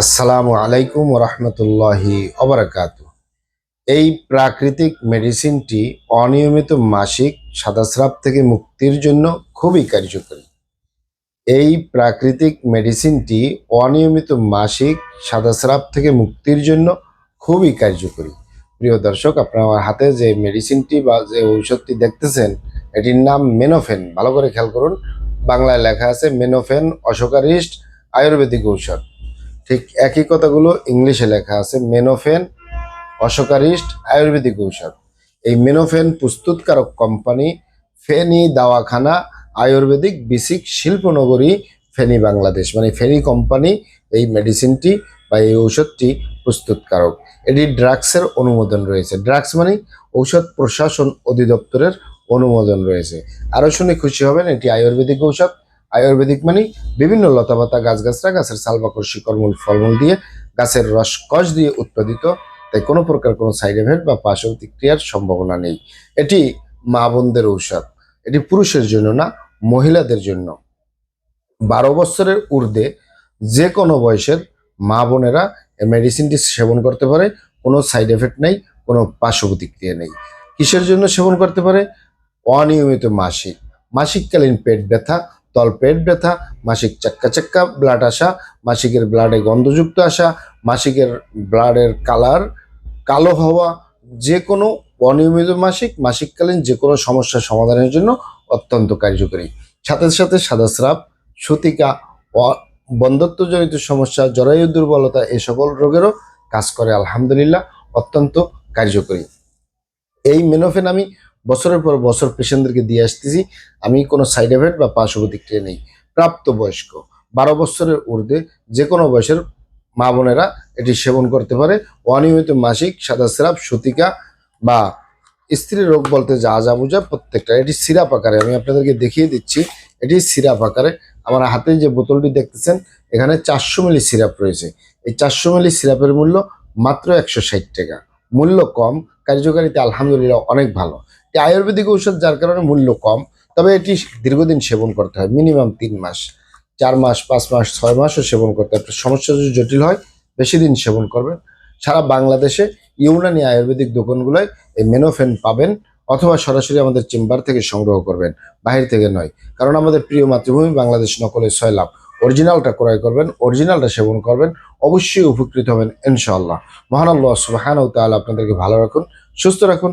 আসসালামু আলাইকুম রহমতুল্লাহি অবরাকাত এই প্রাকৃতিক মেডিসিনটি অনিয়মিত মাসিক সাদাস্রাব থেকে মুক্তির জন্য খুবই কার্যকরী। এই প্রাকৃতিক মেডিসিনটি অনিয়মিত মাসিক সাদাস্রাব থেকে মুক্তির জন্য খুবই কার্যকরী। প্রিয় দর্শক, আপনার আমার হাতে যে মেডিসিনটি বা যে ঔষধটি দেখতেছেন, এটির নাম মেনোফেন। ভালো করে খেয়াল করুন। বাংলায় লেখা আছে মেনোফেন অশোকারিস্ট আয়ুর্বেদিক ঔষধ। ঠিক একই কথাগুলো ইংলিশে লেখা আছে, মেনোফেন অশোকারিস্ট আয়ুর্বেদিক ঔষধ। এই মেনোফেন প্রস্তুতকারক কোম্পানি ফেনী দাওয়াখানা আয়ুর্বেদিক বিসিক শিল্পনগরী ফেনী বাংলাদেশ। মানে ফেনী কোম্পানি এই মেডিসিনটি বা এই ঔষধটি প্রস্তুতকারক। এটি ড্রাগসের অনুমোদন রয়েছে। ড্রাগস মানে ঔষধ প্রশাসন অধিদপ্তরের অনুমোদন রয়েছে। আরও শুনে খুশি হবেন, এটি আয়ুর্বেদিক ঔষধ। আয়ুর্বেদিক মানে বিভিন্ন লতাপাতা গাছগাছরা, গাছের সালবাকর শিকড়মূল ফলমূল দিয়ে গাছের রস কষ দিয়ে উৎপাদিত। তাই কোনো প্রকার কোনো সাইড এফেক্ট বা পার্শ্ব প্রতিক্রিয়ার সম্ভাবনা নেই। এটি মা বোনদের ঔষধ। এটি পুরুষের জন্য না, মহিলাদের জন্য। বারো বছরের ঊর্ধ্বে যে কোনো বয়সের মা বোনেরা এই মেডিসিনটি সেবন করতে পারে, কোনো সাইড এফেক্ট নেই, কোনো পার্শ্ব প্রতিক্রিয়া নেই। কিসের জন্য সেবন করতে পারে? অনিয়মিত মাসিক। মাসিককালীন পেট ব্যথা তল পেট ব্যথা, মাসিক চাক্কা চাক্কা ব্লাড আসা, মাসিকের ব্লাডে গন্ধযুক্ত আসা, মাসিকের ব্লাডের কালার কালো হওয়া যে কোনো অনিয়মিত মাসিক, মাসিককালীন যে কোনো সমস্যার সমাধানের জন্য অত্যন্ত কার্যকরী। সাথে সাথে সাদাস্রাব সতিকা, অ- বন্ধত্বজনিত সমস্যা, জরায়ু দুর্বলতা, এ সকল রোগেরও কাজ করে, আলহামদুলিল্লাহ, অত্যন্ত কার্যকরী। এই মেনোফেন আমি বছরের পর বছর পেশেন্টদেরকে দিয়ে আসতেছি। আমি কোনো সাইড এফেক্ট বা পার্শ্ব প্রতিক্রিয়া নেই। প্রাপ্তবয়স্ক, বারো বছরের ঊর্ধ্বে যে কোনো বয়সের মা বোনেরা এটি সেবন করতে পারে। অনিয়মিত মাসিক, সাদা সিরাপ সতিকা বা স্ত্রী রোগ বলতে যা যা বোঝা প্রত্যেকটা। এটি সিরাপ আকারে, আমি আপনাদেরকে দেখিয়ে দিচ্ছি, এটি সিরাপ আকারে। আমার হাতে যে বোতলটি দেখতেছেন, এখানে চারশো মিলি সিরাপ রয়েছে। এই চারশো মিলি সিরাপের মূল্য মাত্র একশো ষাট টাকা। মূল্য কম, কার্যকারিতা আলহামদুলিল্লাহ অনেক ভালো। এটি আয়ুর্বেদিক ঔষধ যার কারণে মূল্য কম, তবে এটি দীর্ঘদিন সেবন করতে হয়, মিনিমাম তিন মাস, চার মাস, পাঁচ মাস, ছয় মাসও সেবন করতে হয়। সমস্যা যদি জটিল হয়, বেশি দিন সেবন করবেন। সারা বাংলাদেশে ইউনানি আয়ুর্বেদিক দোকানগুলোয় এই মেনোফেন পাবেন অথবা সরাসরি আমাদের চেম্বার থেকে সংগ্রহ করবেন, বাহির থেকে নয়। কারণ আমাদের প্রিয় মাতৃভূমি বাংলাদেশ নকলে ছয় লাভ। অরিজিনালটা ক্রয় করবেন, অরিজিনালটা সেবন করবেন, অবশ্যই উপকৃত হবেন ইনশাআল্লাহ। মহান আল্লাহ সুবাহান ও তাআলা আপনাদেরকে ভালো রাখুন, সুস্থ রাখুন